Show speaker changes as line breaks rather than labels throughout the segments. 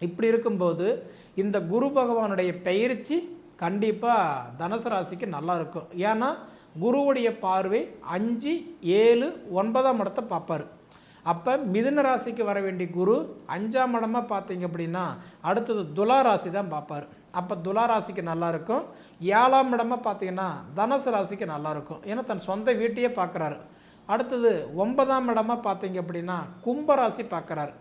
இப்படி இருக்கும்போது இந்த குரு பகவானுடைய பயிற்சி கண்டிப்பாக தனுசு ராசிக்கு நல்லா இருக்கும். ஏன்னா குருவுடைய பார்வை அஞ்சு ஏழு ஒன்பதாம் இடத்தை பார்ப்பார். அப்போ மிதுன ராசிக்கு வர வேண்டிய குரு அஞ்சாம் இடமாக பார்த்தீங்க அப்படின்னா அடுத்தது துலா ராசி தான் பார்ப்பார். அப்போ துலா ராசிக்கு நல்லாயிருக்கும் ஏழாம் இடமாக பார்த்தீங்கன்னா தனுசு ராசிக்கு நல்லாயிருக்கும் ஏன்னா தன் சொந்த வீட்டையே பார்க்குறாரு. அடுத்தது ஒன்பதாம் இடமாக பார்த்தீங்க அப்படின்னா கும்பராசி பார்க்குறாரு.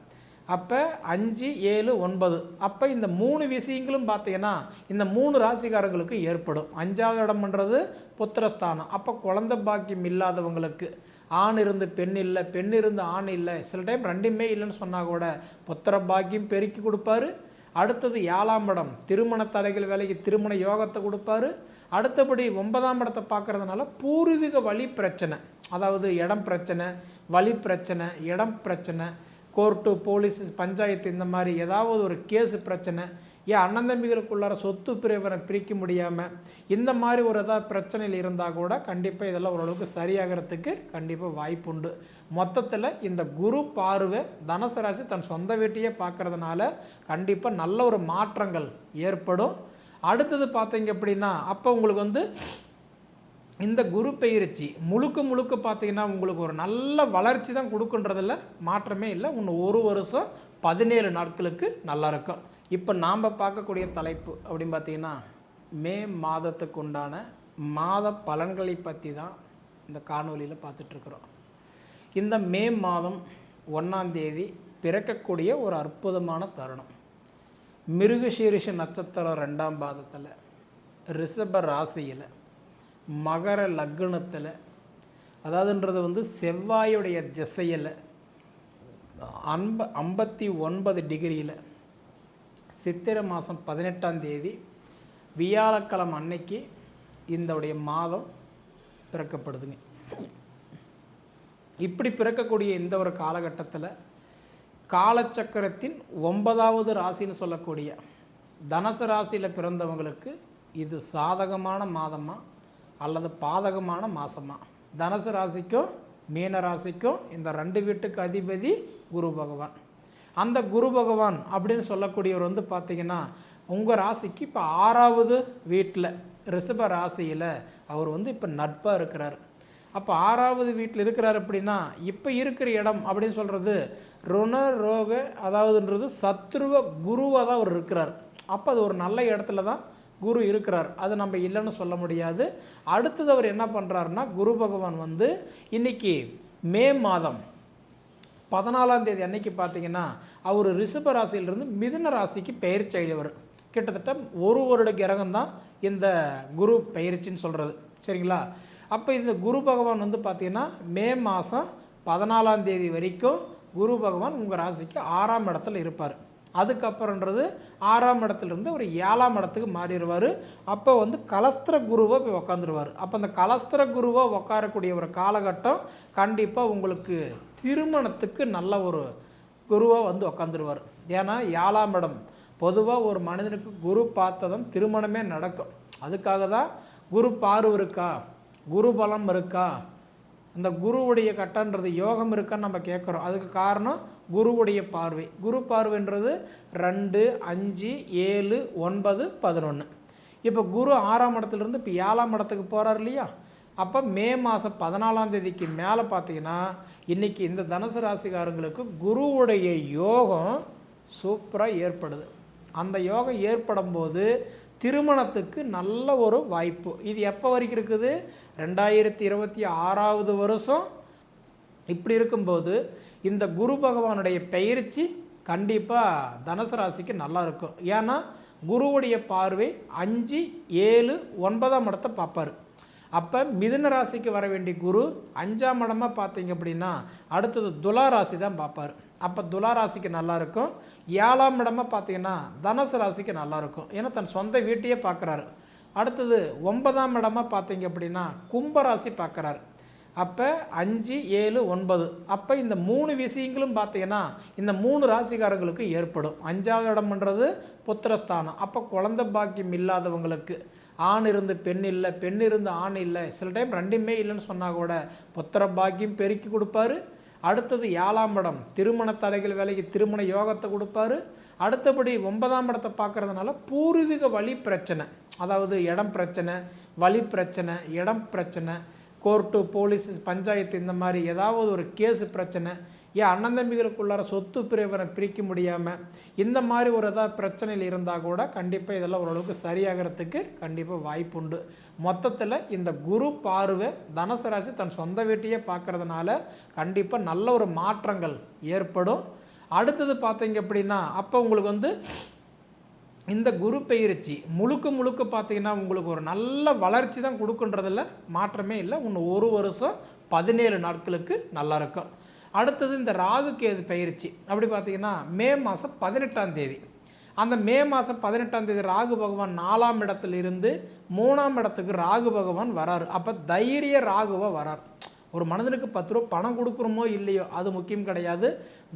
அப்போ அஞ்சு ஏழு ஒன்பது. அப்போ இந்த மூணு விஷயங்களும் பார்த்தீங்கன்னா இந்த மூணு ராசிக்காரங்களுக்கு ஏற்படும். அஞ்சாவது இடம்ன்றது புத்திரஸ்தானம். அப்போ குழந்த பாக்கியம் இல்லாதவங்களுக்கு ஆண் இருந்து பெண் இல்லை பெண் இருந்து ஆண் இல்லை சில டைம் ரெண்டுமே இல்லைன்னு சொன்னால் கூட புத்திர பாக்கியம் பெருக்கி கொடுப்பாரு. அடுத்தது ஏழாம் இடம் திருமண தடைகள் வேலைக்கு திருமண யோகத்தை கொடுப்பாரு. அடுத்தபடி ஒன்பதாம் இடத்தை பார்க்கறதுனால பூர்வீக வழி பிரச்சனை. அதாவது இடம் பிரச்சனை வழி பிரச்சனை இடம் பிரச்சனை கோர்ட்டு போலீஸ் பஞ்சாயத்து இந்த மாதிரி ஏதாவது ஒரு கேஸு பிரச்சனை ஏன் அண்ணன் தம்பிகளுக்குள்ளார சொத்து பிரிவரை பிரிக்க முடியாமல் இந்த மாதிரி ஒரு ஏதாவது பிரச்சனையில் இருந்தால் கூட கண்டிப்பாக இதெல்லாம் ஓரளவுக்கு சரியாகிறதுக்கு கண்டிப்பாக வாய்ப்புண்டு மொத்தத்தில் இந்த குரு பார்வை தனுசு ராசி தன் சொந்த வீட்டையே பார்க்கறதுனால கண்டிப்பாக நல்ல ஒரு மாற்றங்கள் ஏற்படும். அடுத்தது பார்த்தீங்க அப்படின்னா அப்போ உங்களுக்கு வந்து இந்த குரு பயிற்சி முழுக்க முழுக்க பார்த்தீங்கன்னா உங்களுக்கு ஒரு நல்ல வளர்ச்சி தான் கொடுக்குன்றதில் மாற்றமே இல்லை. இன்னும் ஒரு வருஷம் பதினேழு நாட்களுக்கு நல்லா இருக்கும். இப்போ நாம் பார்க்கக்கூடிய தலைப்பு அப்படின்னு பார்த்தீங்கன்னா மே மாதத்துக்கு உண்டான மாத பலன்களை பற்றி தான் இந்த காணொலியில் பார்த்துட்ருக்குறோம் இந்த மே மாதம் ஒன்றாம் தேதி பிறக்கக்கூடிய ஒரு அற்புதமான தருணம். மிருகசீரிஷ நட்சத்திரம் ரெண்டாம் பாதத்தில் ரிஷப ராசியில் மகர லக்னத்தில் அதாவதுன்றது வந்து செவ்வாயுடைய திசையில் அன்ப ஐம்பத்தி ஒன்பது டிகிரியில் சித்திரை மாதம் பதினெட்டாம் தேதி வியாழக்கிழமை அன்னைக்கு இந்தவுடைய மாதம் பிறக்கப்படுதுங்க. இப்படி பிறக்கக்கூடிய இந்த ஒரு காலகட்டத்தில் காலச்சக்கரத்தின் ஒன்பதாவது ராசின்னு சொல்லக்கூடிய தனுசு ராசியில் பிறந்தவங்களுக்கு இது சாதகமான மாதமாக அல்லது பாதகமான மாதமாக தனுசு ராசிக்கும் மீன ராசிக்கும் இந்த ரெண்டு வீட்டுக்கு அதிபதி குரு பகவான். அந்த குரு பகவான் அப்படின்னு சொல்லக்கூடியவர் வந்து பார்த்தீங்கன்னா உங்கள் ராசிக்கு இப்போ ஆறாவது வீட்டில் ரிஷப ராசியில் அவர் வந்து இப்போ நட்பாக இருக்கிறார். அப்போ ஆறாவது வீட்டில் இருக்கிறார் அப்படின்னா இப்போ இருக்கிற இடம் அப்படின்னு சொல்கிறது ருண ரோக அதாவதுன்றது சத்ருவ குருவாக தான் அவர் இருக்கிறார். அப்போ அது ஒரு நல்ல இடத்துல தான் குரு இருக்கிறார். அது நம்ம இல்லைன்னு சொல்ல முடியாது. அடுத்தது அவர் என்ன பண்ணுறாருன்னா குரு பகவான் வந்து இன்னைக்கு மே மாதம் பதினாலாம் தேதி அன்னைக்கு பார்த்தீங்கன்னா அவர் ரிஷப ராசியிலிருந்து மிதுன ராசிக்கு பெயர்ச்சி அடைவர் கிட்டத்தட்ட ஒரு வருட கிரகம் தான் இந்த குரு பயிற்சின்னு சொல்கிறது சரிங்களா? அப்போ இந்த குரு பகவான் வந்து பார்த்தீங்கன்னா மே மாதம் பதினாலாம் தேதி வரைக்கும் குரு பகவான் உங்கள் ராசிக்கு ஆறாம் இடத்துல இருப்பார். அதுக்கப்புறன்றது ஆறாம் இடத்துலேருந்து ஒரு ஏழாம் இடத்துக்கு மாறிடுவார். அப்போ வந்து கலஸ்திர குருவாக போய் உக்காந்துருவார். அப்போ அந்த கலஸ்திர குருவாக உட்காரக்கூடிய ஒரு காலகட்டம் கண்டிப்பாக உங்களுக்கு திருமணத்துக்கு நல்ல ஒரு குருவாக வந்து உக்காந்துருவார். ஏன்னா ஏழாம் இடம் பொதுவாக ஒரு மனிதனுக்கு குரு பார்த்ததான் திருமணமே நடக்கும். அதுக்காக தான் குரு பார்வை இருக்கா? குரு பலம் இருக்கா? அந்த குருவுடைய கட்டன்றது யோகம் இருக்கான்னு நம்ம கேட்குறோம் அதுக்கு காரணம் குருவுடைய பார்வை. குரு பார்வைன்றது ரெண்டு அஞ்சு ஏழு ஒன்பது பதினொன்று இப்போ குரு ஆறாம் இடத்துலேருந்து இப்போ ஏழாம் இடத்துக்கு போகிறார் இல்லையா? அப்போ மே மாதம் பதினாலாம் தேதிக்கு மேலே பார்த்தீங்கன்னா இன்றைக்கி இந்த தனுசு ராசிக்காரங்களுக்கு குருவுடைய யோகம் சூப்பராக ஏற்படுது. அந்த யோகம் ஏற்படும் போது திருமணத்துக்கு நல்ல ஒரு வாய்ப்பு. இது எப்போ வரைக்கும் இருக்குது? ரெண்டாயிரத்தி இருபத்தி ஆறாவது வருஷம். இப்படி இருக்கும்போது இந்த குரு பகவானுடைய பயிற்சி கண்டிப்பாக தனுசு ராசிக்கு நல்லா இருக்கும். ஏன்னா குருவுடைய பார்வை அஞ்சு ஏழு ஒன்பதாம் இடத்தை பார்ப்பார். அப்போ மிதுன ராசிக்கு வர வேண்டிய குரு அஞ்சாம் இடமாக பார்த்தீங்க அப்படின்னா அடுத்தது துலா ராசி தான் பார்ப்பார். அப்போ துலா ராசிக்கு நல்லாயிருக்கும் ஏழாம் இடமாக பார்த்தீங்கன்னா தனுசு ராசிக்கு நல்லாயிருக்கும் ஏன்னா தன் சொந்த வீட்டையே பார்க்குறாரு. அடுத்தது ஒன்பதாம் இடமாக பார்த்தீங்க அப்படின்னா கும்ப ராசி பார்க்குறாரு. அப்போ அஞ்சு ஏழு ஒன்பது. அப்போ இந்த மூணு விஷயங்களும் பார்த்தீங்கன்னா இந்த மூணு ராசிக்காரங்களுக்கு ஏற்படும். அஞ்சாவது இடம்ன்றது புத்திரஸ்தானம். அப்போ குழந்த பாக்கியம் இல்லாதவங்களுக்கு ஆண் இருந்து பெண் இல்லை பெண் இருந்து ஆண் இல்லை சில டைம் ரெண்டுமே இல்லைன்னு சொன்னால் கூட புத்திர பாக்கியம் பெருக்கி கொடுப்பாரு. அடுத்தது ஏழாம் இடம் திருமண தடைகள் வேலைக்கு திருமண யோகத்தை கொடுப்பாரு. அடுத்தபடி ஒன்பதாம் இடத்தை பார்க்கறதுனால பூர்வீக வழி பிரச்சனை. அதாவது இடம் பிரச்சனை வழி பிரச்சனை இடம் பிரச்சனை கோர்ட்டு போலீஸ் பஞ்சாயத்து இந்த மாதிரி ஏதாவது ஒரு கேஸு பிரச்சனை ஏன் அண்ணன் தம்பிகளுக்குள்ளார சொத்து பிரிவனை பிரிக்க முடியாமல் இந்த மாதிரி ஒரு ஏதாவது பிரச்சனையில் இருந்தால் கூட கண்டிப்பாக இதெல்லாம் ஓரளவுக்கு சரியாகிறதுக்கு கண்டிப்பாக வாய்ப்புண்டு மொத்தத்தில் இந்த குரு பார்வை தனுசு ராசி தன் சொந்த வீட்டையே பார்க்கறதுனால கண்டிப்பாக நல்ல ஒரு மாற்றங்கள் ஏற்படும். அடுத்தது பார்த்தீங்க அப்படின்னா அப்போ உங்களுக்கு வந்து இந்த குரு பெயர்ச்சி முழுக்க முழுக்க பார்த்தீங்கன்னா உங்களுக்கு ஒரு நல்ல வளர்ச்சி தான் கொடுக்குன்றதில் மாற்றமே இல்லை. இன்னும் ஒரு வருஷம் பதினேழு நாட்களுக்கு நல்லா இருக்கும். அடுத்தது இந்த ராகு கேது பயிற்சி. அப்படி பார்த்தீங்கன்னா மே மாதம் பதினெட்டாம் தேதி. அந்த மே மாதம் பதினெட்டாம் தேதி ராகு பகவான் நாலாம் இடத்துல இருந்து மூணாம் இடத்துக்கு ராகு பகவான் வராரு. அப்போ தைரிய ராகுவாக வரார். ஒரு மனிதனுக்கு பத்து ரூபா பணம் கொடுக்குறோமோ இல்லையோ அது முக்கியம் கிடையாது.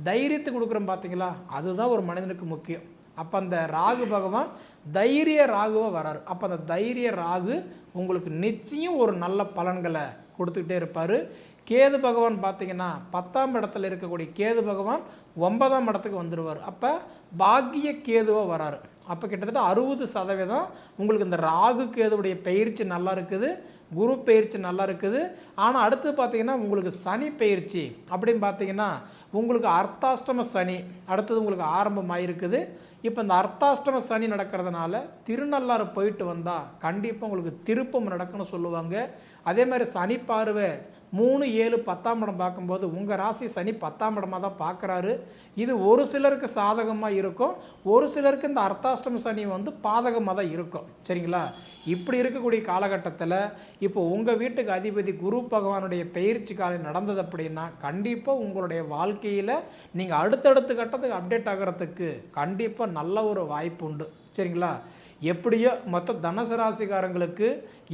தைரியத்தை கொடுக்குறோம் பார்த்தீங்களா? அதுதான் ஒரு மனிதனுக்கு முக்கியம். அப்போ அந்த ராகு பகவான் தைரிய ராகுவாக வராரு. அப்போ அந்த தைரிய ராகு உங்களுக்கு நிச்சயம் ஒரு நல்ல பலன்களை கொடுத்துக்கிட்டே இருப்பார். கேது பகவான் பார்த்தீங்கன்னா பத்தாம் இடத்துல இருக்கக்கூடிய கேது பகவான் ஒன்பதாம் இடத்துக்கு வந்துடுவார் அப்போ பாக்கிய கேதுவாக வராரு. அப்போ கிட்டத்தட்ட அறுபது சதவீதம் உங்களுக்கு இந்த ராகு கேதுவுடைய பயிற்சி நல்லா இருக்குது குரு பயிற்சி நல்லா இருக்குது. ஆனால் அடுத்து பார்த்தீங்கன்னா உங்களுக்கு சனி பயிற்சி அப்படின்னு பார்த்தீங்கன்னா உங்களுக்கு அர்த்தாஷ்டம சனி அடுத்தது உங்களுக்கு ஆரம்பமாயிருக்குது. இப்போ இந்த அர்த்தாஷ்டம சனி நடக்கிறதுனால திருநள்ளாறு போயிட்டு வந்தால் கண்டிப்பாக உங்களுக்கு திருப்பம் நடக்கும்னு சொல்லுவாங்க. அதே மாதிரி சனி பார்வை மூணு ஏழு பத்தாம் இடம் பார்க்கும்போது உங்கள் ராசி சனி பத்தாம் இடமாக தான் பார்க்குறாரு. இது ஒரு சிலருக்கு சாதகமாக இருக்கும். ஒரு சிலருக்கு இந்த அர்த்தா அஷ்டமி சனி வந்து பாதகமாக தான் இருக்கும். சரிங்களா? இப்படி இருக்கக்கூடிய காலகட்டத்தில் இப்போ உங்கள் வீட்டுக்கு அதிபதி குரு பகவானுடைய பயிற்சி காலம் நடந்தது அப்படின்னா கண்டிப்பாக உங்களுடைய வாழ்க்கையில் நீங்கள் அடுத்தடுத்த கட்டத்துக்கு அப்டேட் ஆகிறதுக்கு கண்டிப்பாக நல்ல ஒரு வாய்ப்பு உண்டு. சரிங்களா? எப்படியோ மொத்த தனுசு ராசிக்காரங்களுக்கு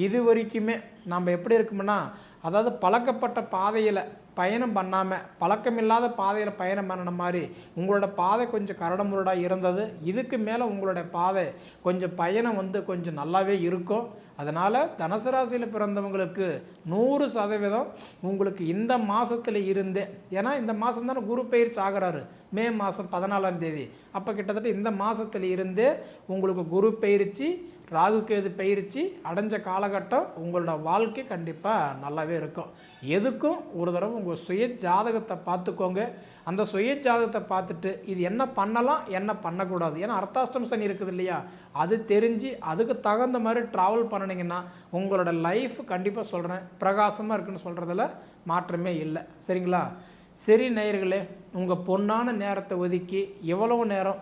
இது வரைக்குமே நம்ம எப்படி இருக்குமுன்னா அதாவது பழக்கப்பட்ட பாதையில் பயணம் பண்ணாமல் பழக்கமில்லாத பாதையில் பயணம் பண்ணின மாதிரி உங்களோட பாதை கொஞ்சம் கரடமுருடாக இருந்தது. இதுக்கு மேலே உங்களோட பாதை கொஞ்சம் பயணம் வந்து கொஞ்சம் நல்லாவே இருக்கும். அதனால் தனுசு ராசியில் பிறந்தவங்களுக்கு நூறு சதவீதம் உங்களுக்கு இந்த மாதத்தில் இருந்தே ஏன்னா இந்த மாதம் தானே குரு பயிற்சி ஆகிறாரு. மே மாதம் பதினாலாம் தேதி. அப்போ கிட்டத்தட்ட இந்த மாதத்தில் இருந்தே உங்களுக்கு குரு பயிற்சி ராகு கேது பயிற்சி அடைஞ்ச காலகட்டம் உங்களோட வாழ்க்கை கண்டிப்பாக நல்லாவே இருக்கும். எதுக்கும் ஒரு தடவை உங்கள் சுய ஜாதகத்தை பார்த்துக்கோங்க. அந்த சுய ஜாதகத்தை பார்த்துட்டு இது என்ன பண்ணலாம் என்ன பண்ணக்கூடாது? ஏன்னா அர்த்தாஷ்டம் சனி இருக்குது இல்லையா? அது தெரிஞ்சு அதுக்கு தகுந்த மாதிரி ட்ராவல் பண்ணினீங்கன்னா உங்களோட லைஃப் கண்டிப்பாக சொல்கிறேன் பிரகாசமாக இருக்குன்னு சொல்கிறதுல மாற்றமே இல்லை. சரிங்களா? சரி நேயர்களே உங்கள் பொன்னான நேரத்தை ஒதுக்கி எவ்வளவு நேரம்